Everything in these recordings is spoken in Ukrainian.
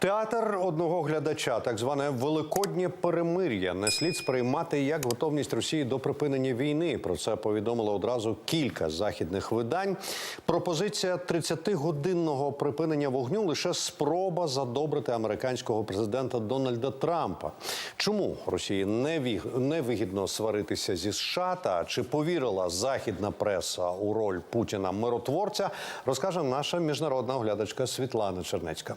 Театр одного глядача, так зване великоднє перемир'я, не слід сприймати як готовність Росії до припинення війни. Про це повідомило одразу кілька західних видань. Пропозиція 30-годинного припинення вогню лише спроба задобрити американського президента Дональда Трампа. Чому Росії не віг- сваритися зі США та чи повірила західна преса у роль Путіна миротворця, розкаже наша міжнародна оглядачка Світлана Чернецька.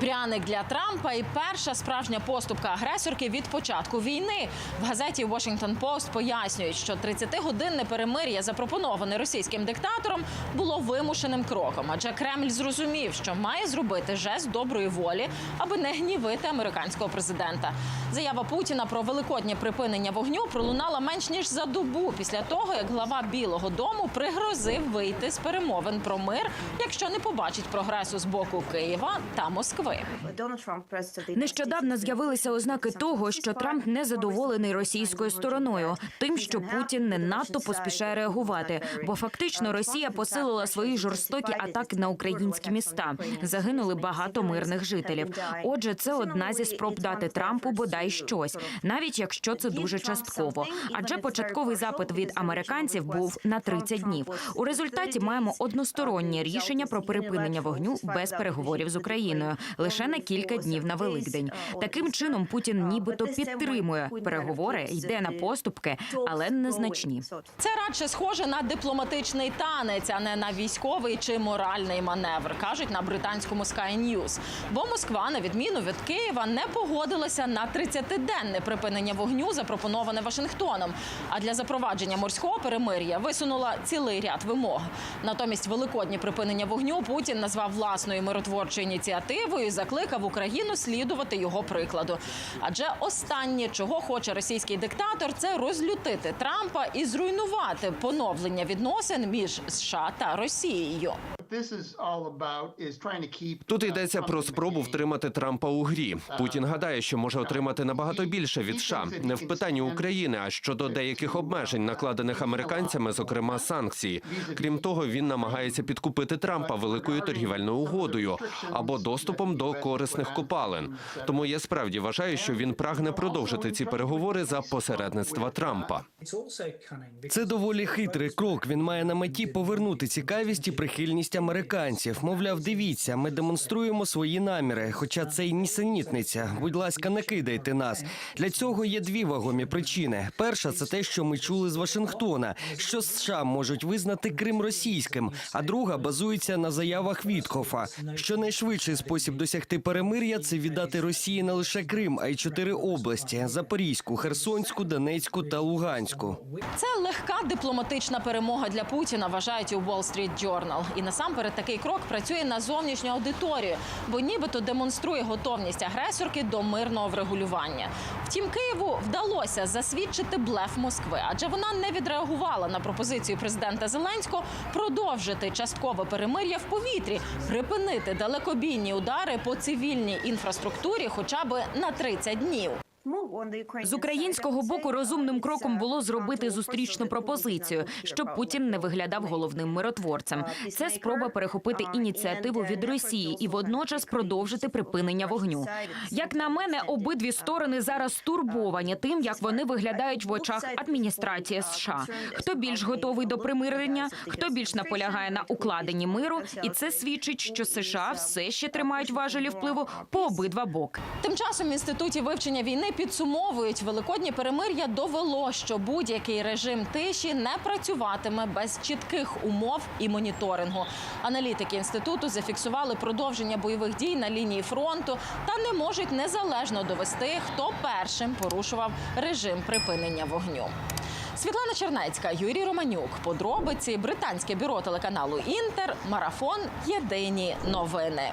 Пряник для Трампа і перша справжня поступка агресорки від початку війни. В газеті Washington Post пояснюють, що 30-годинне перемир'я, запропоноване російським диктатором, було вимушеним кроком. Адже Кремль зрозумів, що має зробити жест доброї волі, аби не гнівити американського президента. Заява Путіна про великоднє припинення вогню пролунала менш ніж за добу після того, як глава Білого Дому пригрозив вийти з перемовин про мир, якщо не побачить прогресу з боку Києва та Москви. Нещодавно з'явилися ознаки того, що Трамп не задоволений російською стороною, тим, що Путін не надто поспішає реагувати, бо фактично Росія посилила свої жорстокі атаки на українські міста. Загинули багато мирних жителів. Отже, це одна зі спроб дати Трампу бодай щось, навіть якщо це дуже частково. Адже початковий запит від американців був на 30 днів. У результаті маємо одностороннє рішення про припинення вогню без переговорів з Україною лише на кілька днів на Великдень. Таким чином Путін нібито підтримує переговори, йде на поступки, але незначні. Це радше схоже на дипломатичний танець, а не на військовий чи моральний маневр, кажуть на британському Sky News. Бо Москва, на відміну від Києва, не погодилася на 30-денне припинення вогню, запропоноване Вашингтоном. А для запровадження морського перемир'я висунула цілий ряд вимог. Натомість великоднє припинення вогню Путін назвав власною миротворчою ініціативою і закликав Україну слідувати його прикладу. Адже останнє, чого хоче російський диктатор, це розлютити Трампа і зруйнувати поновлення відносин між США та Росією. Тут йдеться про спробу втримати Трампа у грі. Путін гадає, що може отримати набагато більше від США. не в питанні України, а щодо деяких обмежень, накладених американцями, зокрема санкцій. Крім того, він намагається підкупити Трампа великою торгівельною угодою або доступом до корисних копалин. Тому я справді вважаю, що він прагне продовжити ці переговори за посередництва Трампа. Це доволі хитрий крок. Він має на меті повернути цікавість і прихильність американців. Мовляв, дивіться, ми демонструємо свої наміри. Хоча це й нісенітниця. Будь ласка, не кидайте нас. Для цього є дві вагомі причини. Перша це те, що ми чули з Вашингтона, що США можуть визнати Крим російським. А друга базується на заявах Віткофа. Що найшвидший спосіб досягти перемир'я це віддати Росії не лише Крим, а й чотири області: Запорізьку, Херсонську, Донецьку та Луганську. Це легка дипломатична перемога для Путіна, вважають у Wall Street Journal. І насамперед такий крок працює на зовнішню аудиторію, бо нібито демонструє готовність агресорки до мирного врегулювання. Втім, Києву вдалося засвідчити блеф Москви, адже вона не відреагувала на пропозицію президента Зеленського продовжити часткове перемир'я в повітрі, припинити далекобійні удари по цивільній інфраструктурі, хоча б на 30 днів. З українського боку розумним кроком було зробити зустрічну пропозицію, щоб Путін не виглядав головним миротворцем. Це спроба перехопити ініціативу від Росії і водночас продовжити припинення вогню. Як на мене, обидві сторони зараз стурбовані тим, як вони виглядають в очах адміністрації США. Хто більш готовий до примирення, хто більш наполягає на укладенні миру, і це свідчить, що США все ще тримають важелі впливу по обидва боки. Тим часом в інституті вивчення війни підсумовують, великоднє перемир'я довело, що будь-який режим тиші не працюватиме без чітких умов і моніторингу. Аналітики інституту зафіксували продовження бойових дій на лінії фронту та не можуть незалежно довести, хто першим порушував режим припинення вогню. Світлана Чернецька, Юрій Романюк. Подробиці британське бюро телеканалу Інтер. Марафон. Єдині новини.